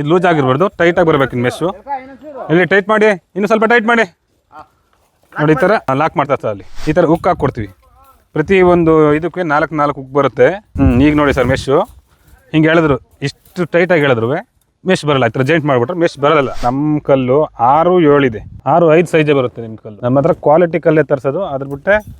ಇದು ಲೂಸ್ ಆಗಿರ್ಬಾರ್ದು. ಟೈಟಾಗಿ ಬರಬೇಕು ಇನ್ನು ಮೆಸ್ಸು ಇಲ್ಲಿ ಟೈಟ್ ಮಾಡಿ ಇನ್ನು ಸ್ವಲ್ಪ ಟೈಟ್ ಮಾಡಿ. ನೋಡಿ ಈ ಥರ ಲಾಕ್ ಮಾಡ್ತಾ ಸರ್ ಅಲ್ಲಿ. ಈ ಥರ ಉಕ್ ಹಾಕ್ಕೊಡ್ತೀವಿ. ಪ್ರತಿ ಒಂದು ಇದಕ್ಕೆ ನಾಲ್ಕು ನಾಲ್ಕು ಉಕ್ ಬರುತ್ತೆ. ಹ್ಞೂ ಈಗ ನೋಡಿ ಸರ್ ಮೆಸ್ಸು ಹಿಂಗೆ ಹೇಳಿದ್ರು ಇಷ್ಟು ಟೈಟಾಗಿ ಹೇಳಿದ್ರು. ಮೆಶ್ ಬರಲ್ಲ ಈ ಥರ ಜೈಂಟ್ ಮಾಡಿಬಿಟ್ರೆ ಮೆಶ್ ಬರಲ್ಲ. ನಮ್ಮ ಕಲ್ಲು ಆರು ಏಳಿದೆ. ಆರು ಐದು ಸೈಜೇ ಬರುತ್ತೆ ನಿಮ್ಮ ಕಲ್ಲು. ನಮ್ಮ ಹತ್ರ ಕ್ವಾಲಿಟಿ ಕಲ್ಲೇ ತರಿಸೋದು. ಅದ್ರ ಬಿಟ್ಟರೆ ಆ,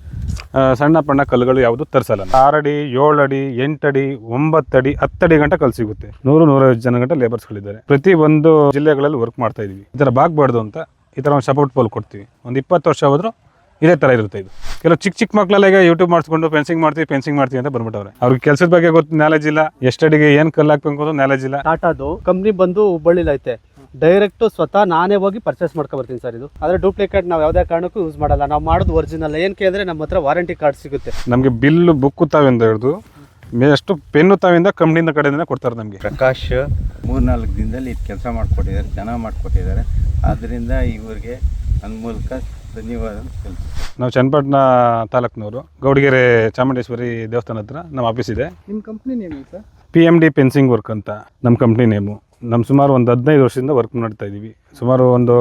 ಸಣ್ಣ ಪಣ್ಣ ಕಲ್ಲುಗಳು ಯಾವುದು ತರಿಸಲ್ಲ. ಆರಡಿ, ಏಳಡಿ, ಎಂಟಡಿ, ಒಂಬತ್ತಡಿ, ಹತ್ತಡಿ ಗಂಟೆ ಕಲ್ ಸಿಗುತ್ತೆ. ನೂರು, ನೂರೈವತ್ತು ಜನ ಗಂಟೆ ಲೇಬರ್ಸ್ಗಳಿದ್ದಾರೆ ಪ್ರತಿ ಒಂದು ಜಿಲ್ಲೆಗಳಲ್ಲಿ ವರ್ಕ್ ಮಾಡ್ತಾ ಇದೀವಿ. ಈ ಥರ ಬಾಗ್ಬಾರ್ದು ಅಂತ ಈ ಥರ ಒಂದು ಸಪೋರ್ಟ್ ಪೋಲ್ ಕೊಡ್ತೀವಿ. ಒಂದು ಇಪ್ಪತ್ತು ವರ್ಷ ಹೋದ್ರು ಇದೇ ಥರ ಇರುತ್ತೆ ಇದು. ಕೆಲವು ಚಿಕ್ಕ ಚಿಕ್ಕ ಮಕ್ಕಳೆಲ್ಲ ಯೂಟ್ಯೂಬ್ ಮಾಡಿಸ್ಕೊಂಡು ಫೆನ್ಸಿಂಗ್ ಮಾಡ್ತೀವಿ ಫೆನ್ಸಿಂಗ್ ಮಾಡ್ತೀವಿ ಅಂತ ಬಂದ್ಬಿಟ್ಟವ್ರೆ. ಅವ್ರಿಗೆ ಕೆಲಸದ ಬಗ್ಗೆ ಗೊತ್ತು ನಾಲೆಜ್ ಇಲ್ಲ. ಎಷ್ಟಡಿಗೆ ಏನು ಕಲ್ಲು ಹಾಕ್ಬೇಕು ಅಂತ ನಾಲೆಜ್ ಇಲ್ಲ. ಟಾಟಾದು ಕಂಪ್ನಿ ಬಂದು ಹುಬ್ಬಳ್ಳಿಲಿ ಐತೆ. ಡೈರೆಕ್ಟ್ ಸ್ವತಃ ನಾನೇ ಹೋಗಿ ಪರ್ಚೇಸ್ ಮಾಡ್ಕೊ ಬರ್ತೀನಿ ಸರ್ ಇದು. ಆದರೆ ಡೂಪ್ಲಿಕೇಟ್ ನಾವು ಯಾವುದೇ ಕಾರಣಕ್ಕೂ ಯೂಸ್ ಮಾಡಲ್ಲ. ನಾವು ಮಾಡೋದು ಒರಿಜಿನಲ್ ಏನಕ್ಕೆ ಅಂದರೆ ನಮ್ಮ ಹತ್ರ ವಾರಂಟಿ ಕಾರ್ಡ್ ಸಿಗುತ್ತೆ. ನಮಗೆ ಬಿಲ್ ಬುಕ್ ತಾವಿಂದ ಹಿಡಿದು ಎಷ್ಟು ಪೆನ್ನು ತಾವಿಂದ ಕಂಪ್ನಿಯಿಂದ ಕಡೆಯಿಂದ ಕೊಡ್ತಾರೆ ನಮಗೆ. ಪ್ರಕಾಶ್ ಮೂರ್ನಾಲ್ಕು ದಿನದಲ್ಲಿ ಇದು ಕೆಲಸ ಮಾಡಿಕೊಟ್ಟಿದ್ದಾರೆ ಚೆನ್ನಾಗಿ ಮಾಡಿಕೊಟ್ಟಿದ್ದಾರೆ. ಆದ್ದರಿಂದ ಇವರಿಗೆ ನನ್ನ ಮೂಲಕ ಧನ್ಯವಾದ ನಾವು ಚನ್ನಪಟ್ಟಣ ತಾಲೂಕ್ನವರು ಗೌಡಗೆರೆ ಚಾಮುಂಡೇಶ್ವರಿ ದೇವಸ್ಥಾನ ಹತ್ರ ನಮ್ಮ ಆಫೀಸ್ ಇದೆ. ನಿಮ್ಮ company name sir? P M D fencing work ಅಂತ ನಮ್ಮ ಕಂಪ್ನಿ ನೇಮು ನಮ್ಮ ಸುಮಾರು ಒಂದು ಹದಿನೈದು ವರ್ಷದಿಂದ ವರ್ಕ್ ಮಾಡ್ತಾ ಇದ್ದೀವಿ ಸುಮಾರು ಒಂದು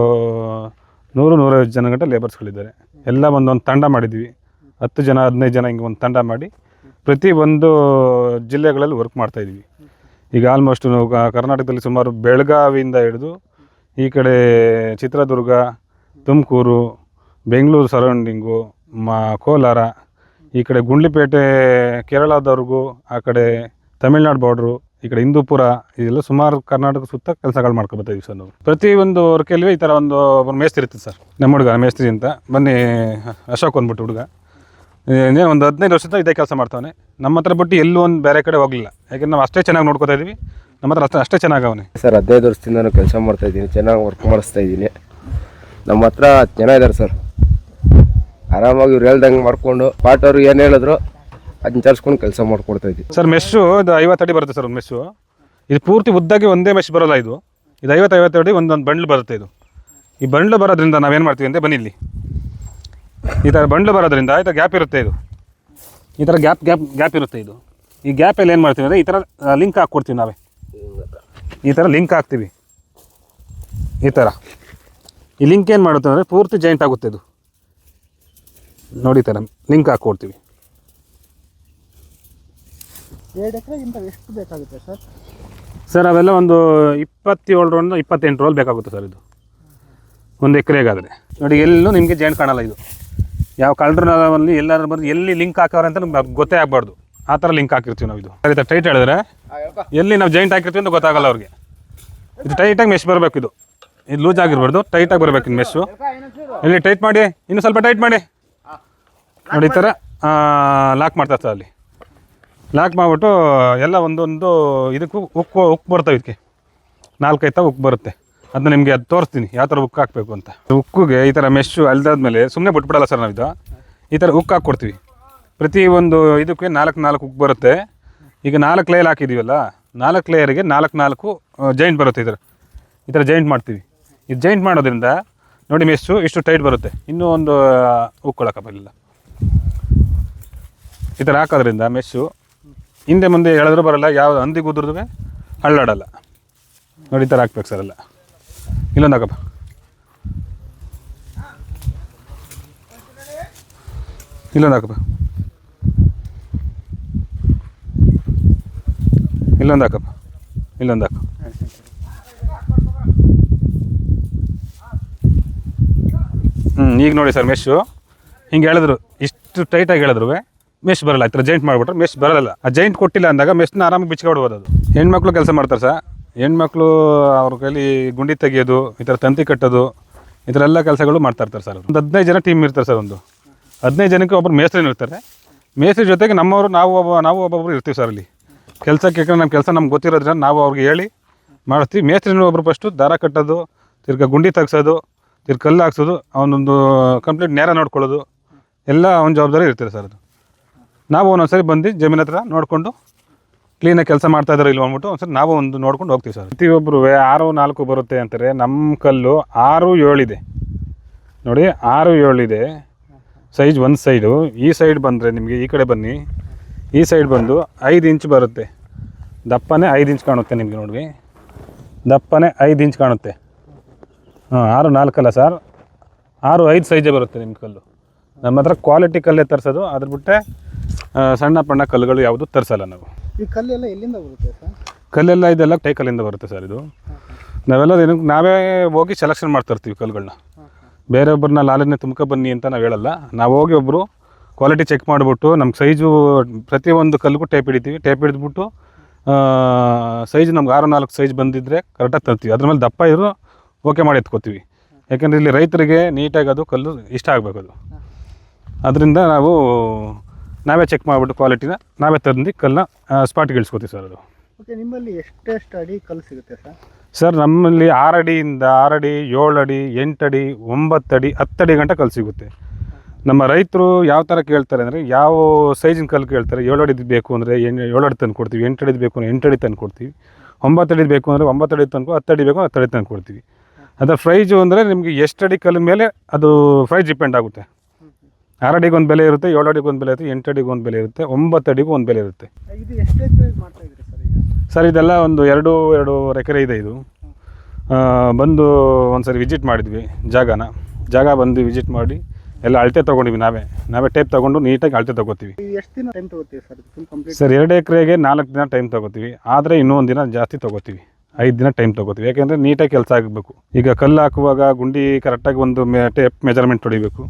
ನೂರು, ನೂರೈವತ್ತು ಜನ ಗಂಟೆ ಲೇಬರ್ಸ್ಗಳಿದ್ದಾರೆ ಎಲ್ಲ ಒಂದೊಂದು ತಂಡ ಮಾಡಿದ್ವಿ. ಹತ್ತು ಜನ, ಹದಿನೈದು ಜನ ಹಿಂಗೆ ಒಂದು ತಂಡ ಮಾಡಿ ಪ್ರತಿ ಒಂದು ಜಿಲ್ಲೆಗಳಲ್ಲಿ ವರ್ಕ್ ಮಾಡ್ತಾ ಇದ್ದೀವಿ ಈಗ ಆಲ್ಮೋಸ್ಟ್ ನಾವು ಕರ್ನಾಟಕದಲ್ಲಿ ಸುಮಾರು ಬೆಳಗಾವಿಯಿಂದ ಹಿಡಿದು ಈ ಕಡೆ ಚಿತ್ರದುರ್ಗ, ತುಮಕೂರು, ಬೆಂಗಳೂರು ಸರೌಂಡಿಂಗು ಮಾ, ಕೋಲಾರ, ಈ ಕಡೆ ಗುಂಡ್ಲಿಪೇಟೆ, ಕೇರಳದವ್ರಿಗೂ, ಆ ಕಡೆ ತಮಿಳ್ನಾಡು ಬಾರ್ಡ್ರು ಈ ಕಡೆ ಹಿಂದೂಪುರ ಇದೆಲ್ಲ ಸುಮಾರು ಕರ್ನಾಟಕ ಸುತ್ತ ಕೆಲಸಗಳು ಮಾಡ್ಕೊಬತ್ತೀವಿ ಸರ್ ನಾವು. ಪ್ರತಿ ಒಂದು ವರ್ಕಲ್ಲಿ ಈ ಥರ ಒಂದು ಮೇಸ್ತ್ರಿ ಇರ್ತದೆ ಸರ್. ನಮ್ಮ ಹುಡುಗ ಮೇಸ್ತ್ರಿ ಅಂತ. ಬನ್ನಿ, ಅಶೋಕ್ ಅಂದ್ಬಿಟ್ಟು ಹುಡುಗ. ಏನೇ ಒಂದು ಹದಿನೈದು ವರ್ಷದಿಂದ ಇದೇ ಕೆಲಸ ಮಾಡ್ತಾನೆ ನಮ್ಮ ಹತ್ರ ಬಿಟ್ಟು ಎಲ್ಲೂ ಒಂದು ಬೇರೆ ಕಡೆ ಹೋಗಲಿಲ್ಲ. ಯಾಕೆಂದ್ರೆ ನಾವು ಅಷ್ಟೇ ಚೆನ್ನಾಗಿ ನೋಡ್ಕೋತಾ ಇದ್ದೀವಿ. ನಮ್ಮ ಹತ್ರ ಅಷ್ಟೇ ಅಷ್ಟೇ ಚೆನ್ನಾಗಿ ಅವನೇ ಸರ್, ಹದಿನೈದು ವರ್ಷದಿಂದ ಕೆಲಸ ಮಾಡ್ತಾ ಇದ್ದೀನಿ. ಚೆನ್ನಾಗಿ ವರ್ಕ್ ಮಾಡಿಸ್ತಾ ಇದ್ದೀನಿ. ನಮ್ಮ ಹತ್ರ ಇದ್ದಾರೆ ಸರ್. ಆರಾಮಾಗಿ ಇವ್ರು ಹೇಳ್ದಂಗೆ ಮಾಡಿಕೊಂಡು ಪಾಟವ್ರು ಏನು ಹೇಳಿದ್ರು ಅದನ್ನ ಚರ್ಚ್ಕೊಂಡು ಕೆಲಸ ಮಾಡ್ಕೊಡ್ತಾ ಇದ್ದೀವಿ ಸರ್ ಮೆಸ್ಸು ಇದು ಐವತ್ತು ಅಡಿ ಬರುತ್ತೆ ಸರ್ ಒಂದು ಮೆಸ್ಸು ಇದು ಪೂರ್ತಿ ಉದ್ದಾಗಿ ಒಂದೇ ಮೆಶ್ ಬರೋಲ್ಲ ಇದು. ಇದು ಐವತ್ತು ಐವತ್ತು ಅಡಿ ಒಂದೊಂದು ಬಂಡ್ಲು ಬರುತ್ತೆ ಇದು. ಈ ಬಂಡ್ಲು ಬರೋದ್ರಿಂದ ನಾವೇನು ಮಾಡ್ತೀವಿ ಅಂದರೆ ಬನ್ನಿ ಇಲ್ಲಿ. ಈ ಥರ ಬಂಡ್ಲು ಬರೋದ್ರಿಂದ ಈ ಥರ ಗ್ಯಾಪ್ ಇರುತ್ತೆ ಇದು. ಈ ಥರ ಗ್ಯಾಪ್ ಗ್ಯಾಪ್ ಗ್ಯಾಪ್ ಇರುತ್ತೆ ಇದು. ಈ ಗ್ಯಾಪಲ್ಲಿ ಏನು ಮಾಡ್ತೀವಿ ಅಂದರೆ ಈ ಥರ ಲಿಂಕ್ ಹಾಕ್ಕೊಡ್ತೀವಿ ನಾವೇ. ಈ ಥರ ಲಿಂಕ್ ಹಾಕ್ತೀವಿ. ಈ ಥರ ಈ ಲಿಂಕ್ ಏನು ಮಾಡುತ್ತೆ ಅಂದರೆ ಪೂರ್ತಿ ಜಾಯಿಂಟ್ ಆಗುತ್ತೆ ಇದು. ನೋಡಿ ಥರ ಲಿಂಕ್ ಹಾಕ್ಕೊಡ್ತೀವಿ. ಎರಡು ಎಕರೆಗಿಂತ ಎಷ್ಟು ಬೇಕಾಗುತ್ತೆ ಸರ್? ಸರ್ ಅವೆಲ್ಲ ಒಂದು ಇಪ್ಪತ್ತೇಳರಿಂದ ಇಪ್ಪತ್ತೆಂಟು ರೋಲ್ ಬೇಕಾಗುತ್ತೆ ಸರ್ ಇದು. ಒಂದು ಎಕರೆಗಾದರೆ. ನೋಡಿ ಎಲ್ಲೂ ನಿಮಗೆ ಜಾಯಿಂಟ್ ಕಾಣಲ್ಲ ಇದು. ಯಾವ ಕಳ್ಳರಲ್ಲಿ ಎಲ್ಲಾದ್ರೂ ಬಂದು ಎಲ್ಲಿ ಲಿಂಕ್ ಹಾಕವ್ರೆ ಅಂತ ನಮ್ಗೆ ಗೊತ್ತೇ ಆಗಬಾರ್ದು. ಆ ಥರ ಲಿಂಕ್ ಹಾಕಿರ್ತೀವಿ ನಾವು ಇದು. ಸರಿ ಟೈಟ್ ಹೇಳಿದ್ರೆ ಎಲ್ಲಿ ನಾವು ಜಾಯಿಂಟ್ ಹಾಕಿರ್ತೀವಿ ಅಂತ ಗೊತ್ತಾಗಲ್ಲ ಅವ್ರಿಗೆ. ಇದು ಟೈಟಾಗಿ ಮೆಶ್ ಬರಬೇಕು ಇದು. ಇದು ಲೂಸ್ ಆಗಿರ್ಬಾರ್ದು ಟೈಟಾಗಿ ಬರಬೇಕು ಇನ್ನು ಮೆಶ್ಶು ಇಲ್ಲಿ ಟೈಟ್ ಮಾಡಿ ಇನ್ನು ಸ್ವಲ್ಪ ಟೈಟ್ ಮಾಡಿ. ನೋಡಿ ಈ ಥರ ಲಾಕ್ ಮಾಡ್ತಾ ಸರ್ ಅಲ್ಲಿ. ಲಾಕ್ ಮಾಡಿಬಿಟ್ಟು ಎಲ್ಲ ಒಂದೊಂದು ಇದಕ್ಕೂ ಉಕ್ಕು ಉಕ್ಕು ಬರ್ತವೆ ಇದಕ್ಕೆ. ನಾಲ್ಕೈದು ತ ಉಕ್ಕು ಬರುತ್ತೆ. ಅದನ್ನ ನಿಮಗೆ ಅದು ತೋರಿಸ್ತೀನಿ. ಯಾವ ಥರ ಉಕ್ಕು ಹಾಕಬೇಕು ಅಂತ. ಉಕ್ಕುಗೆ ಈ ಥರ ಮೆಶ್ಶು ಅಲ್ದಾದ್ಮೇಲೆ ಸುಮ್ಮನೆ ಬಿಟ್ಬಿಡಲ್ಲ ಸರ್ ನಾವಿದು. ಈ ಥರ ಉಕ್ಕು ಹಾಕ್ಕೊಡ್ತೀವಿ. ಪ್ರತಿ ಒಂದು ಇದಕ್ಕೆ ನಾಲ್ಕು ನಾಲ್ಕು ಉಕ್ಕು ಬರುತ್ತೆ. ಈಗ ನಾಲ್ಕು ಲೇಯರ್ ಹಾಕಿದ್ದೀವಲ್ಲ ನಾಲ್ಕು ಲೇಯರಿಗೆ ನಾಲ್ಕು ನಾಲ್ಕು ಜಾಯಿಂಟ್ ಬರುತ್ತೆ ಇದರ ಈ ಥರ ಜಾಯಿಂಟ್ ಮಾಡ್ತೀವಿ. ಇದು ಜಾಯಿಂಟ್ ಮಾಡೋದ್ರಿಂದ ನೋಡಿ ಮೆಸ್ಸು ಇಷ್ಟು ಟೈಟ್ ಬರುತ್ತೆ. ಇನ್ನೂ ಒಂದು ಉಕ್ಕೊಳಕಪ್ಪಿಲ್ಲ ಈ ಥರ ಹಾಕೋದ್ರಿಂದ ಮೆಸ್ಸು ಹಿಂದೆ ಮುಂದೆ ಎಳೆದ್ರೂ ಬರಲ್ಲ ಯಾವ ಹಂದಿ ಉದುರಿದ್ರೂ ಹಳ್ಳಾಡಲ್ಲ ನೋಡಿ ಥರ ಹಾಕ್ಬೇಕು ಸರ್ ಎಲ್ಲ. ಇಲ್ಲೊಂದು ಹಾಕಪ್ಪ. ಇಲ್ಲೊಂದು ಹಾಕಪ್ಪ. ಇಲ್ಲೊಂದು ಹಾಕಪ್ಪ. ಇಲ್ಲೊಂದು ಹಾಕು ಹ್ಞೂ ಈಗ ನೋಡಿ ಸರ್ ಮೆಶ್ಶು ಹಿಂಗೆ ಹೇಳಿದ್ರು, ಇಷ್ಟು ಟೈಟಾಗಿ ಹೇಳಿದ್ರು ಮೆಶ್ ಬರಲ್ಲ, ಈ ಥರ ಜೈಂಟ್ ಮಾಡಿಬಿಟ್ರೆ ಮೆಶ್ ಬರಲ್ಲ ಆ ಜೈಂಟ್ ಕೊಟ್ಟಿಲ್ಲ ಅಂದಾಗ ಮೆಶ್ನ ಆರಾಮಾಗಿ ಬಿಚ್ಕೊಡ್ಬೋದು ಅದು ಹೆಣ್ಮಕ್ಳು ಕೆಲಸ ಮಾಡ್ತಾರೆ ಸರ್. ಹೆಣ್ಮಕ್ಳು ಅವ್ರ ಕೈಲಿ ಗುಂಡಿ ತೆಗಿಯೋದು, ಈ ಥರ ತಂತಿ ಕಟ್ಟೋದು, ಈ ಥರ ಎಲ್ಲ ಕೆಲಸಗಳು ಮಾಡ್ತಾ ಇರ್ತಾರೆ ಸರ್ ಒಂದು ಹದಿನೈದು ಜನ ಟೀಮ್ ಇರ್ತಾರೆ ಸರ್ ಒಂದು. ಹದಿನೈದು ಜನಕ್ಕೆ ಒಬ್ಬರು ಮೇಸ್ತ್ರಿನೂ ಇರ್ತಾರೆ. ಮೇಸ್ತ್ರಿ ಜೊತೆಗೆ ನಮ್ಮವರು, ನಾವು ಒಬ್ಬ, ನಾವು ಒಬ್ಬೊಬ್ರು ಇರ್ತೀವಿ ಸರ್ ಅಲ್ಲಿ. ಕೆಲಸಕ್ಕೆ ನಮ್ಮ ಕೆಲಸ ನಮ್ಗೆ ಗೊತ್ತಿರೋದ್ರಿಂದ ನಾವು ಅವ್ರಿಗೆ ಹೇಳಿ ಮಾಡ್ತೀವಿ ಮೇಸ್ತ್ರಿನೂ ಒಬ್ಬರು ಫಸ್ಟು ದಾರ ಕಟ್ಟೋದು, ತಿರ್ಗ ಗುಂಡಿ ತೆಗ್ಸೋದು, ತಿರ್ಗ ಕಲ್ಲು ಹಾಕ್ಸೋದು, ಅವನೊಂದು ಕಂಪ್ಲೀಟ್ ನೇರ ನೋಡ್ಕೊಳ್ಳೋದು, ಎಲ್ಲ ಅವನ ಜವಾಬ್ದಾರಿ ಇರ್ತಾರೆ ಸರ್ ಅದು. ನಾವು ಒಂದೊಂದ್ಸರಿ ಬಂದು ಜಮೀನ್ ಹತ್ರ ನೋಡಿಕೊಂಡು ಕ್ಲೀನಾಗಿ ಕೆಲಸ ಮಾಡ್ತಾ ಇದ್ದಾರೆ ಇಲ್ಲ ಅಂದ್ಬಿಟ್ಟು ಒಂದ್ಸರಿ ನಾವು ಒಂದು ನೋಡ್ಕೊಂಡು ಹೋಗ್ತೀವಿ ಸರ್. ಪ್ರತಿಯೊಬ್ಬರು ಆರು ನಾಲ್ಕು ಬರುತ್ತೆ ಅಂತಾರೆ. ನಮ್ಮ ಕಲ್ಲು ಆರು ಏಳಿದೆ ನೋಡಿ, ಆರು ಏಳಿದೆ ಸೈಜ್ ಒಂದು ಸೈಡು ಈ ಸೈಡ್ ಬಂದರೆ ನಿಮಗೆ ಈ ಕಡೆ ಬನ್ನಿ. ಈ ಸೈಡ್ ಬಂದು ಐದು ಇಂಚ್ ಬರುತ್ತೆ. ದಪ್ಪನೇ ಐದು ಇಂಚ್ ಕಾಣುತ್ತೆ ನಿಮಗೆ ನೋಡಿ ದಪ್ಪನೇ ಐದು ಇಂಚ್ ಕಾಣುತ್ತೆ. ಹಾಂ, ಆರು ನಾಲ್ಕಲ್ಲ ಸರ್ ಆರು ಐದು ಸೈಜೇ ಬರುತ್ತೆ ನಿಮ್ಮ ಕಲ್ಲು. ನಮ್ಮ ಹತ್ರ ಕ್ವಾಲಿಟಿ ಕಲ್ಲೇ ತರಿಸೋದು. ಅದ್ರ ಬಿಟ್ಟರೆ ಸಣ್ಣ ಪಣ್ಣ ಕಲ್ಲುಗಳು ಯಾವುದು ತರಿಸಲ್ಲ ನಾವು. ಈ ಕಲ್ಲೆಲ್ಲ ಎಲ್ಲಿಂದ ಬರುತ್ತೆ ಸರ್? ಕಲ್ಲೆಲ್ಲ ಇದೆಲ್ಲ ಟೈಕಲ್ಲಿಂದ ಬರುತ್ತೆ ಸರ್ ಇದು. ನಾವೆಲ್ಲ ಏನಕ್ಕೆ ನಾವೇ ಹೋಗಿ ಸೆಲೆಕ್ಷನ್ ಮಾಡ್ತಿರ್ತೀವಿ ಕಲ್ಲುಗಳನ್ನ ಬೇರೆಯೊಬ್ಬರನ್ನ ಲಾಲನೆ ತುಂಬ್ಕೊ ಬನ್ನಿ ಅಂತ ನಾವು ಹೇಳಲ್ಲ. ನಾವು ಹೋಗಿ ಒಬ್ಬರು ಕ್ವಾಲಿಟಿ ಚೆಕ್ ಮಾಡಿಬಿಟ್ಟು ನಮ್ಮ ಸೈಜು ಪ್ರತಿಯೊಂದು ಕಲ್ಲಿಗೂ ಟೇಪ್ ಹಿಡಿತೀವಿ. ಟೇಪ್ ಹಿಡಿದ್ಬಿಟ್ಟು ಸೈಜ್ ನಮ್ಗೆ ಆರು ನಾಲ್ಕು ಸೈಜ್ ಬಂದಿದ್ದರೆ ಕರೆಕ್ಟಾಗಿ ತರ್ತೀವಿ. ಅದ್ರ ಮೇಲೆ ದಪ್ಪ ಇದ್ರು ಓಕೆ ಮಾಡಿ ಎತ್ಕೋತೀವಿ. ಯಾಕೆಂದರೆ ಇಲ್ಲಿ ರೈತರಿಗೆ ನೀಟಾಗಿ ಅದು ಕಲ್ಲು ಇಷ್ಟ ಆಗಬೇಕು ಅದು. ಅದರಿಂದ ನಾವು ನಾವೇ ಚೆಕ್ ಮಾಡಿಬಿಟ್ಟು ಕ್ವಾಲಿಟಿನ ನಾವೇ ತಂದು ಕಲ್ಲನ್ನ ಸ್ಪಾಟ್ಗೆ ಇಳಿಸ್ಕೋತೀವಿ ಸರ್ ಅದು. ಓಕೆ ನಿಮ್ಮಲ್ಲಿ ಎಷ್ಟೆಷ್ಟು ಅಡಿ ಕಲ್ಲು ಸಿಗುತ್ತೆ ಸರ್ ಸರ್ ನಮ್ಮಲ್ಲಿ ಆರು ಅಡಿಯಿಂದ ಆರು ಅಡಿ ಏಳು ಅಡಿ ಎಂಟು ಅಡಿ ಒಂಬತ್ತು ಅಡಿ ಹತ್ತು ಅಡಿ ಗಂಟ ಕಲ್ಲು ಸಿಗುತ್ತೆ. ನಮ್ಮ ರೈತರು ಯಾವ ಥರ ಕೇಳ್ತಾರೆ ಅಂದರೆ ಯಾವ ಸೈಜಿನ ಕಲ್ಲು ಕೇಳ್ತಾರೆ ಏಳು ಅಡಿದು ಬೇಕು ಅಂದರೆ ಏನು ಏಳು ಅಡಿ ತಂದು ಕೊಡ್ತೀವಿ ಎಂಟು ಅಡಿದು ಬೇಕು ಅಂದರೆ ಎಂಟು ಅಡಿ ತಂದು ಕೊಡ್ತೀವಿ ಒಂಬತ್ತು ಅಡಿದು ಬೇಕು ಅಂದರೆ ಒಂಬತ್ತು ಅಡಿ ತಂದು ಹತ್ತು ಅಡಿ ಬೇಕು ಹತ್ತು ಅಡಿ ತಂದು ಕೊಡ್ತೀವಿ ಅದರ ಪ್ರೈಜು ಅಂದರೆ ನಿಮಗೆ ಎಷ್ಟು ಅಡಿ ಕಲ್ಲು ಮೇಲೆ ಅದು ಫ್ರೈಜ್ ಡಿಪೆಂಡ್ ಆಗುತ್ತೆ. ಆರು ಅಡಿಗೆ ಒಂದು ಬೆಲೆ ಇರುತ್ತೆ ಏಳು ಅಡಿಗೆ ಒಂದು ಬೆಲೆ ಇರುತ್ತೆ ಎಂಟು ಅಡಿಗೆ ಒಂದು ಬೆಲೆ ಇರುತ್ತೆ ಒಂಬತ್ತು ಅಡಿಗೂ ಒಂದು ಬೆಲೆ ಇರುತ್ತೆ. ಇದು ಎಷ್ಟು ಎಕರೆ ಮಾಡ್ತಾ ಇದ್ದೀರಿ ಸರ್ ಈಗ? ಸರ್ ಇದೆಲ್ಲ ಒಂದು ಎರಡು ಎರಡೂವರೆ ಎಕರೆ ಇದೆ ಇದು. ಬಂದು ಒಂದು ಸರಿ ವಿಸಿಟ್ ಮಾಡಿದ್ವಿ ಜಾಗನ. ಜಾಗ ಬಂದು ವಿಸಿಟ್ ಮಾಡಿ ಎಲ್ಲ ಅಳತೆ ತೊಗೊಂಡಿವಿ ನಾವೇ. ನಾವೇ ಟೇಪ್ ತೊಗೊಂಡು ನೀಟಾಗಿ ಅಳತೆ ತೊಗೋತೀವಿ. ಎಷ್ಟು ದಿನ ಟೈಮ್ ತಗೋತೀವಿ ಸರ್ ಫುಲ್ ಕಂಪ್ಲೀಟ್ ಸರ್ ಎರಡು ಎಕರೆಗೆ ನಾಲ್ಕು ದಿನ ಟೈಮ್ ತೊಗೋತೀವಿ. ಆದರೆ ಇನ್ನೂ ಒಂದು ದಿನ ಜಾಸ್ತಿ ತೊಗೋತೀವಿ. ಐದು ದಿನ ಟೈಮ್ ತೊಗೋತೀವಿ. ಯಾಕೆಂದರೆ ನೀಟಾಗಿ ಕೆಲಸ ಆಗಬೇಕು. ಈಗ ಕಲ್ಲು ಹಾಕುವಾಗ ಗುಂಡಿ ಕರೆಕ್ಟಾಗಿ ಒಂದು ಮೆ ಟೇಪ್ ಮೆಜರ್ಮೆಂಟ್ ಹೊಡಿಬೇಕು.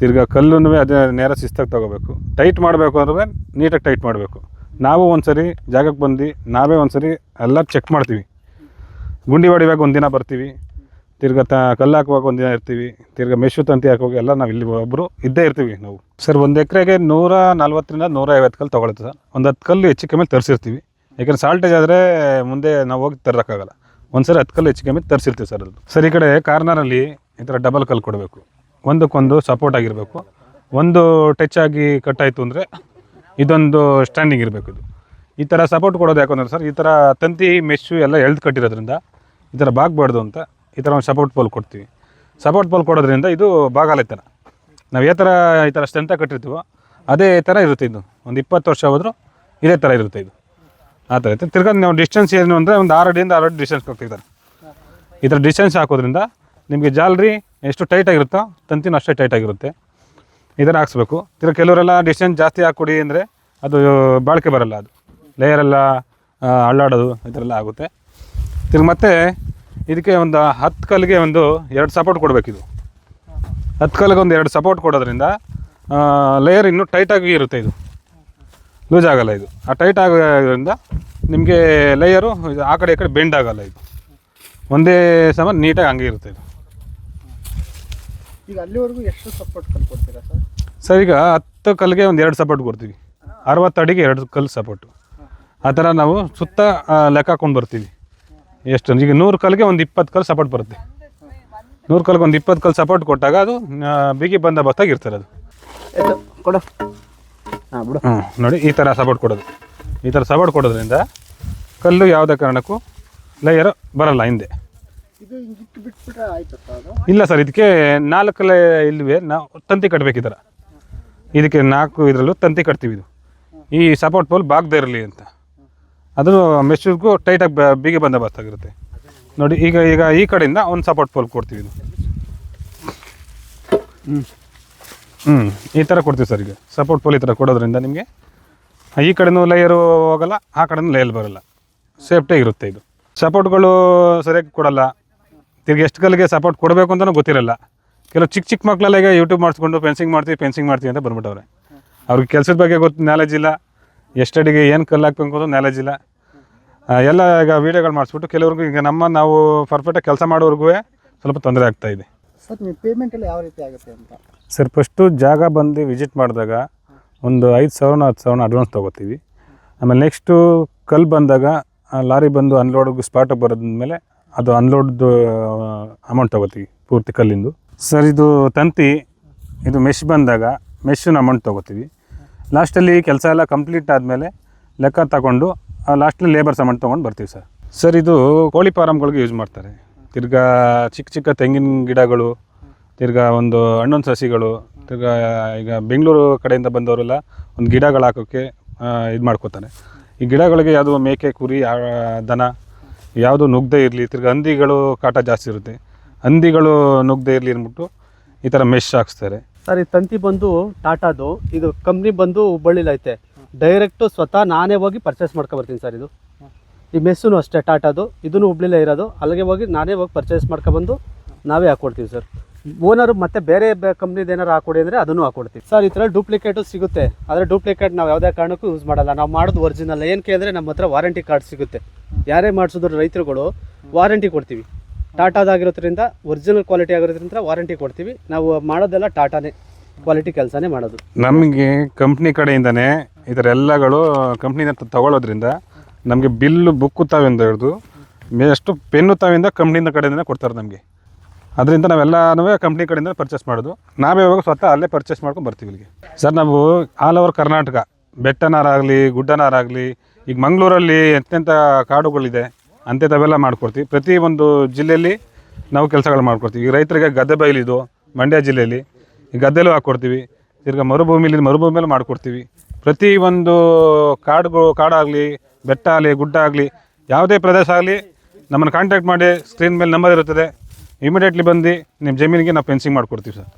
ತಿರ್ಗಾ ಕಲ್ಲನ್ನು ಅದೇ ನೇರ ಶಿಸ್ತಾಗಿ ತೊಗೋಬೇಕು. ಟೈಟ್ ಮಾಡಬೇಕು ಅಂದ್ರೆ ನೀಟಾಗಿ ಟೈಟ್ ಮಾಡಬೇಕು. ನಾವು ಒಂದು ಸರಿ ಜಾಗಕ್ಕೆ ಬಂದು ನಾವೇ ಒಂದು ಸರಿ ಎಲ್ಲ ಚೆಕ್ ಮಾಡ್ತೀವಿ. ಗುಂಡಿ ಹೊಡಿವಾಗ ಒಂದಿನ ಬರ್ತೀವಿ, ತಿರ್ಗಾ ತ ಕಲ್ಲು ಹಾಕುವಾಗ ಒಂದಿನ ಇರ್ತೀವಿ, ತಿರ್ಗಾ ಮೆಶು ತಂತಿ ಹಾಕುವಾಗ ಎಲ್ಲ ನಾವು ಇಲ್ಲಿ ಒಬ್ಬರು ಇದ್ದೇ ಇರ್ತೀವಿ ನಾವು. ಸರ್, ಒಂದು ಎಕರೆಗೆ ನೂರ ನಲ್ವತ್ತರಿಂದ ನೂರ ಐವತ್ತು ಕಲ್ಲು ತೊಗೊಳುತ್ತೆ ಸರ್. ಒಂದು ಹತ್ತು ಕಲ್ಲು ಹೆಚ್ಚು ಕಮ್ಮಿ ತರಿಸಿರ್ತೀವಿ. ಯಾಕಂದ್ರೆ ಸಾಲ್ಟೇಜ್ ಆದರೆ ಮುಂದೆ ನಾವು ಹೋಗಿ ತರೋಕ್ಕಾಗಲ್ಲ ಒಂದು ಸರಿ ಹತ್ತು ಕಲ್ಲು ಹೆಚ್ಚು ಕಮ್ಮಿ ತರಿಸಿರ್ತೀವಿ ಸರ್ ಅದು ಸರ್, ಈ ಕಡೆ ಕಾರ್ನರಲ್ಲಿ ಈ ಥರ ಡಬಲ್ ಕಲ್ಲು ಕೊಡಬೇಕು. ಒಂದಕ್ಕೊಂದು ಸಪೋರ್ಟ್ ಆಗಿರಬೇಕು. ಒಂದು ಟಚ್ ಆಗಿ ಕಟ್ಟಾಯಿತು ಅಂದರೆ ಇದೊಂದು ಸ್ಟ್ಯಾಂಡಿಂಗ್ ಇರಬೇಕು ಇದು. ಈ ಥರ ಸಪೋರ್ಟ್ ಕೊಡೋದು ಯಾಕಂದ್ರೆ ಸರ್ ಈ ಥರ ತಂತಿ ಮೆಶ್ಶು ಎಲ್ಲ ಎಳ್ದು ಕಟ್ಟಿರೋದ್ರಿಂದ ಈ ಥರ ಬಾಗಬಾರ್ದು ಅಂತ ಈ ಥರ ಒಂದು ಸಪೋರ್ಟ್ ಪೋಲ್ ಕೊಡ್ತೀವಿ. ಸಪೋರ್ಟ್ ಪೋಲ್ ಕೊಡೋದ್ರಿಂದ ಇದು ಬಾಗಲ್ಲ ಥರ ನಾವು ಯಾವ ಥರ ಈ ಥರ ಸ್ಟ್ರೆಂತ ಕಟ್ಟಿರ್ತೀವೋ ಅದೇ ಥರ ಇರುತ್ತೆ ಇದು. ಒಂದು ಇಪ್ಪತ್ತು ವರ್ಷ ಹೋದರೂ ಇದೇ ಥರ ಇರುತ್ತೆ ಇದು. ಆ ಥರ ಇರುತ್ತೆ. ತಿರ್ಗಾ ನಾವು ಡಿಸ್ಟೆನ್ಸ್ ಏನು ಅಂದರೆ ಒಂದು ಆರು ಅಡಿಯಿಂದ ಆರು ಅಡಿ ಡಿಸ್ಟೆನ್ಸ್ ಹೋಗ್ತಿದ್ದಾರೆ ಈ ಥರ ಡಿಸ್ಟೆನ್ಸ್ ಹಾಕೋದ್ರಿಂದ ನಿಮಗೆ ಜಾಲ್ರಿ ಎಷ್ಟು ಟೈಟ್ ಆಗಿರುತ್ತೋ ತಂತಿನೂ ಅಷ್ಟೇ ಟೈಟ್ ಆಗಿರುತ್ತೆ. ಇದನ್ನು ಹಾಕ್ಸ್ಬೇಕು. ತಿರ್ಗಿ ಕೆಲವರೆಲ್ಲ ಡಿಸ್ಟೆನ್ಸ್ ಜಾಸ್ತಿ ಹಾಕ್ಕೊಡಿ ಅಂದರೆ ಅದು ಬಾಳಿಕೆ ಬರಲ್ಲ ಅದು. ಲೇಯರೆಲ್ಲ ಅಳ್ಳಾಡೋದು ಈ ಥರ ಎಲ್ಲ ಆಗುತ್ತೆ. ತಿರ್ಗಿ ಮತ್ತೆ ಇದಕ್ಕೆ ಒಂದು ಹತ್ತು ಕಲ್ಲಿಗೆ ಒಂದು ಎರಡು ಸಪೋರ್ಟ್ ಕೊಡಬೇಕಿದು ಹತ್ತು ಕಲ್ಲಿಗೆ ಒಂದು ಎರಡು ಸಪೋರ್ಟ್ ಕೊಡೋದ್ರಿಂದ ಲೇಯರ್ ಇನ್ನೂ ಟೈಟಾಗಿ ಇರುತ್ತೆ ಇದು. ಲೂಸ್ ಆಗಲ್ಲ ಇದು. ಆ ಟೈಟ್ ಆಗೋದ್ರಿಂದ ನಿಮಗೆ ಲೇಯರು ಆ ಕಡೆ ಈ ಕಡೆ ಬೆಂಡ್ ಆಗಲ್ಲ ಇದು. ಒಂದೇ ಸಮ ನೀಟಾಗಿ ಹಂಗೆ ಇರುತ್ತೆ ಇದು. ಈಗ ಅಲ್ಲಿವರೆಗೂ ಎಷ್ಟು ಸಪೋರ್ಟ್ ಕೊಡ್ತೀರಾ ಸರ್? ಸರ್ ಈಗ ಹತ್ತು ಕಲ್ಲಿಗೆ ಒಂದು ಎರಡು ಸಪೋರ್ಟ್ ಕೊಡ್ತೀವಿ. ಅರವತ್ತು ಅಡಿಗೆ ಎರಡು ಕಲ್ಲು ಸಪೋರ್ಟು ಆ ಥರ ನಾವು ಸುತ್ತ ಲೆಕ್ಕ ಹಾಕೊಂಡು ಬರ್ತೀವಿ. ಎಷ್ಟು ಈಗ ನೂರು ಕಲ್ಲಿಗೆ ಒಂದು ಇಪ್ಪತ್ತು ಕಲ್ಲು ಸಪೋರ್ಟ್ ಬರುತ್ತೆ. ನೂರು ಕಲ್ಗೆ ಒಂದು ಇಪ್ಪತ್ತು ಕಲ್ಲು ಸಪೋರ್ಟ್ ಕೊಟ್ಟಾಗ ಅದು ಬಿಗಿ ಬಂದೋಬಸ್ತಾಗಿ ಇರ್ತಾರೆ ಅದು. ಕೊಡು. ಹಾಂ ಬಿಡು. ಹ್ಞೂ ನೋಡಿ ಈ ಥರ ಸಪೋರ್ಟ್ ಕೊಡೋದು. ಈ ಥರ ಸಪೋರ್ಟ್ ಕೊಡೋದ್ರಿಂದ ಕಲ್ಲು ಯಾವುದೇ ಕಾರಣಕ್ಕೂ ಲೇಯರ್ ಬರಲ್ಲ ಹಿಂದೆ. ಇಲ್ಲ ಸರ್, ಇದಕ್ಕೆ ನಾಲ್ಕು ಲೇ ಇಲ್ವೇ ನಾವು ತಂತಿ ಕಟ್ಟಬೇಕು ಈ ಇದಕ್ಕೆ ನಾಲ್ಕು ಇದರಲ್ಲೂ ತಂತಿ ಕಟ್ತೀವಿ ಇದು. ಈ ಸಪೋರ್ಟ್ ಪೋಲ್ ಬಾಗದೇ ಇರಲಿ ಅಂತ. ಅದು ಮೆಶೂರ್ಗೂ ಟೈಟಾಗಿ ಬೀಗಿ ಬಂದೋಬಸ್ತ್ ಆಗಿರುತ್ತೆ. ನೋಡಿ, ಈಗ ಈಗ ಈ ಕಡೆಯಿಂದ ಒಂದು ಸಪೋರ್ಟ್ ಪೋಲ್ ಕೊಡ್ತೀವಿ ಇದು. ಹ್ಞೂ ಈ ಥರ ಕೊಡ್ತೀವಿ ಸರ್ ಈಗ. ಸಪೋರ್ಟ್ ಪೋಲ್ ಈ ಥರ ಕೊಡೋದ್ರಿಂದ ನಿಮಗೆ ಈ ಕಡೆನೂ ಲೇಯರು ಹೋಗಲ್ಲ, ಆ ಕಡೆನೂ ಲೇಯರ್ ಬರೋಲ್ಲ. ಸೇಫ್ಟಿಯಾಗಿರುತ್ತೆ ಇದು. ಸಪೋರ್ಟ್ಗಳು ಸರಿಯಾಗಿ ಕೊಡಲ್ಲ. ತಿರ್ಗಿ ಎಷ್ಟು ಕಲ್ಲಿಗೆ ಸಪೋರ್ಟ್ ಕೊಡಬೇಕು ಅಂತಲೂ ಗೊತ್ತಿರಲ್ಲ. ಕೆಲವು ಚಿಕ್ಕ ಚಿಕ್ಕ ಮಕ್ಕಳೆಲ್ಲ ಈಗ ಯೂಟ್ಯೂಬ್ ಮಾಡಿಸ್ಕೊಂಡು ಫೆನ್ಸಿಂಗ್ ಮಾಡ್ತೀವಿ ಫೆನ್ಸಿಂಗ್ ಮಾಡ್ತೀವಿ ಅಂತ ಬಂದ್ಬಿಟ್ಟವ್ರೆ. ಅವ್ರಿಗೆ ಕೆಲಸದ ಬಗ್ಗೆ ಗೊತ್ತು ನಾಲೆಜ್ ಇಲ್ಲ. ಎಷ್ಟಡಿಗೆ ಏನು ಕಲ್ಲು ಹಾಕ್ಬೇಕು ಅಂತ ನಾಲೆಜ್ ಇಲ್ಲ. ಎಲ್ಲ ಈಗ ವೀಡಿಯೋಗಳು ಮಾಡಿಸ್ಬಿಟ್ಟು ಕೆಲವ್ರಿಗೂ ಈಗ ನಮ್ಮ ನಾವು ಪರ್ಫೆಕ್ಟಾಗಿ ಕೆಲಸ ಮಾಡೋರ್ಗೂ ಸ್ವಲ್ಪ ತೊಂದರೆ ಆಗ್ತಾ ಇದೆ. ಯಾವ ರೀತಿ ಆಗುತ್ತೆ ಅಂತ? ಸರ್ ಫಸ್ಟು ಜಾಗ ಬಂದು ವಿಸಿಟ್ ಮಾಡಿದಾಗ ಒಂದು ಐದು ಸಾವಿರ ಹತ್ತು ಸಾವಿರ ಅಡ್ವಾನ್ಸ್ ತೊಗೋತೀವಿ. ಆಮೇಲೆ ನೆಕ್ಸ್ಟು ಕಲ್ಲು ಬಂದಾಗ ಲಾರಿ ಬಂದು ಅನ್ಲೋಡ್ ಸ್ಪಾಟಿಗೆ ಬರೋದ್ಮೇಲೆ ಅದು ಅನ್ಲೋಡ್ದು ಅಮೌಂಟ್ ತಗೋತೀವಿ ಪೂರ್ತಿ ಕಲ್ಲಿಂದು. ಸರ್ ಇದು ತಂತಿ, ಇದು ಮೆಶ್ ಬಂದಾಗ ಮೆಶ್ಶಿನ ಅಮೌಂಟ್ ತೊಗೋತೀವಿ. ಲಾಸ್ಟಲ್ಲಿ ಕೆಲಸ ಎಲ್ಲ ಕಂಪ್ಲೀಟ್ ಆದಮೇಲೆ ಲೆಕ್ಕ ತಗೊಂಡು ಲಾಸ್ಟಲ್ಲಿ ಲೇಬರ್ಸ್ ಅಮೌಂಟ್ ತೊಗೊಂಡು ಬರ್ತೀವಿ ಸರ್ ಸರ್ ಇದು ಕೋಳಿ ಫಾರಮ್ಗಳಿಗೆ ಯೂಸ್ ಮಾಡ್ತಾರೆ. ತಿರ್ಗಾ ಚಿಕ್ಕ ಚಿಕ್ಕ ತೆಂಗಿನ ಗಿಡಗಳು, ತಿರ್ಗಾ ಒಂದು ಹಣ್ಣೊಂದು ಸಸಿಗಳು, ತಿರ್ಗಾ ಈಗ ಬೆಂಗಳೂರು ಕಡೆಯಿಂದ ಬಂದವರೆಲ್ಲ ಒಂದು ಗಿಡಗಳು ಹಾಕೋಕ್ಕೆ ಇದು ಮಾಡ್ಕೋತಾರೆ. ಈ ಗಿಡಗಳಿಗೆ ಯಾವುದು ಮೇಕೆ, ಕುರಿ ದನ ಯಾವುದು ನುಗ್ಗದೇ ಇರಲಿ, ತಿರ್ಗಿ ಹಂದಿಗಳು ಕಾಟ ಜಾಸ್ತಿ ಇರುತ್ತೆ. ಹಂದಿಗಳು ನುಗ್ಗದೇ ಇರಲಿ ಅಂದ್ಬಿಟ್ಟು ಈ ಥರ ಮೆಶ್ ಹಾಕ್ಸ್ತಾರೆ. ಸರ್, ಈ ತಂತಿ ಬಂದು ಟಾಟಾದು, ಇದು ಕಂಪ್ನಿ ಬಂದು ಹುಬ್ಬಳ್ಳಿಲಿ ಐತೆ. ಡೈರೆಕ್ಟು ಸ್ವತಃ ನಾನೇ ಹೋಗಿ ಪರ್ಚೇಸ್ ಮಾಡ್ಕೊಬರ್ತೀನಿ ಸರ್ ಇದು. ಈ ಮೆಸ್ಸೂ ಅಷ್ಟೇ, ಟಾಟಾದು ಇದನ್ನು ಹುಬ್ಳಿಲೇ ಇರೋದು. ಅಲ್ಲಿಗೆ ಹೋಗಿ ನಾನೇ ಹೋಗಿ ಪರ್ಚೇಸ್ ಮಾಡ್ಕೊಬಂದು ನಾವೇ ಹಾಕ್ಕೊಡ್ತೀವಿ ಸರ್. ಓನರು ಮತ್ತೆ ಬೇರೆ ಕಂಪ್ನಿದು ಏನಾರು ಹಾಕೊಡಿ ಅಂದರೆ ಅದನ್ನು ಹಾಕೊಡ್ತೀವಿ. ಸರ್, ಈ ಥರ ಡೂಪ್ಲಿಕೇಟು ಸಿಗುತ್ತೆ. ಆದರೆ ಡೂಪ್ಲಿಕೇಟ್ ನಾವು ಯಾವುದೇ ಕಾರಣಕ್ಕೂ ಯೂಸ್ ಮಾಡಲ್ಲ. ನಾವು ಮಾಡೋದು ಒರಿಜಿನಲ್ ಏನಕ್ಕೆ ಅಂದರೆ ನಮ್ಮ ಹತ್ರ ವಾರಂಟಿ ಕಾರ್ಡ್ ಸಿಗುತ್ತೆ. ಯಾರೇ ಮಾಡಿಸಿದ್ರು ರೈತರುಗಳು ವಾರಂಟಿ ಕೊಡ್ತೀವಿ. ಟಾಟಾದಾಗಿರೋದ್ರಿಂದ ಒರಿಜಿನಲ್ ಕ್ವಾಲಿಟಿ ಆಗಿರೋದ್ರಿಂದ ವಾರಂಟಿ ಕೊಡ್ತೀವಿ. ನಾವು ಮಾಡೋದೆಲ್ಲ ಟಾಟಾನೇ ಕ್ವಾಲಿಟಿ ಕೆಲಸನೇ ಮಾಡೋದು. ನಮಗೆ ಕಂಪ್ನಿ ಕಡೆಯಿಂದನೇ ಈ ಥರ ಎಲ್ಲಗಳು ಕಂಪ್ನಿನ ತಗೊಳ್ಳೋದ್ರಿಂದ ನಮಗೆ ಬಿಲ್ಲು ಬುಕ್ಕು ತಾವಿಂದ ಹಿಡಿದು ಎಷ್ಟು ಪೆನ್ನು ತಾವಿಂದ ಕಂಪ್ನಿಯಿಂದ ಕಡೆಯಿಂದ ಕೊಡ್ತಾರೆ ನಮಗೆ. ಅದರಿಂದ ನಾವೆಲ್ಲನೂ ಕಂಪ್ನಿ ಕಡೆಯಿಂದ ಪರ್ಚೇಸ್ ಮಾಡೋದು. ನಾವೇ ಇವಾಗ ಸ್ವತಃ ಅಲ್ಲೇ ಪರ್ಚೇಸ್ ಮಾಡ್ಕೊಂಡು ಬರ್ತೀವಿ ಇಲ್ಲಿಗೆ. ಸರ್ ನಾವು ಆಲ್ ಓವರ್ ಕರ್ನಾಟಕ ಬೆಟ್ಟನಾರಾಗಲಿ ಗುಡ್ಡನಾರಾಗಲಿ ಈಗ ಮಂಗಳೂರಲ್ಲಿ ಎಂತೆಂಥ ಕಾಡುಗಳಿದೆ ಅಂಥದ್ದವೆಲ್ಲ ಮಾಡ್ಕೊಡ್ತೀವಿ. ಪ್ರತಿ ಒಂದು ಜಿಲ್ಲೆಯಲ್ಲಿ ನಾವು ಕೆಲಸಗಳು ಮಾಡ್ಕೊಡ್ತೀವಿ. ಈಗ ರೈತರಿಗೆ ಗದ್ದೆ ಬಯಲಿದು ಮಂಡ್ಯ ಜಿಲ್ಲೆಯಲ್ಲಿ, ಈ ಗದ್ದೆಲೂ ಹಾಕ್ಕೊಡ್ತೀವಿ ತಿರ್ಗಿ ಮರುಭೂಮಿಲಿ ಮರುಭೂಮಿಯಲ್ಲಿ ಮಾಡ್ಕೊಡ್ತೀವಿ. ಪ್ರತಿ ಒಂದು ಕಾಡುಗಳು, ಕಾಡಾಗಲಿ, ಬೆಟ್ಟ ಆಗಲಿ, ಗುಡ್ಡ ಆಗಲಿ, ಯಾವುದೇ ಪ್ರದೇಶ ಆಗಲಿ, ನಮ್ಮನ್ನು ಕಾಂಟ್ಯಾಕ್ಟ್ ಮಾಡಿ ಸ್ಕ್ರೀನ್ ಮೇಲೆ ನಂಬರ್ ಇರುತ್ತದೆ. ಇಮಿಡಿಯೇಟ್ಲಿ ಬಂದು ನಿಮ್ಮ ಜಮೀನಿಗೆ ನಾವು ಫೆನ್ಸಿಂಗ್ ಮಾಡಿಕೊಡ್ತೀವಿ ಸರ್.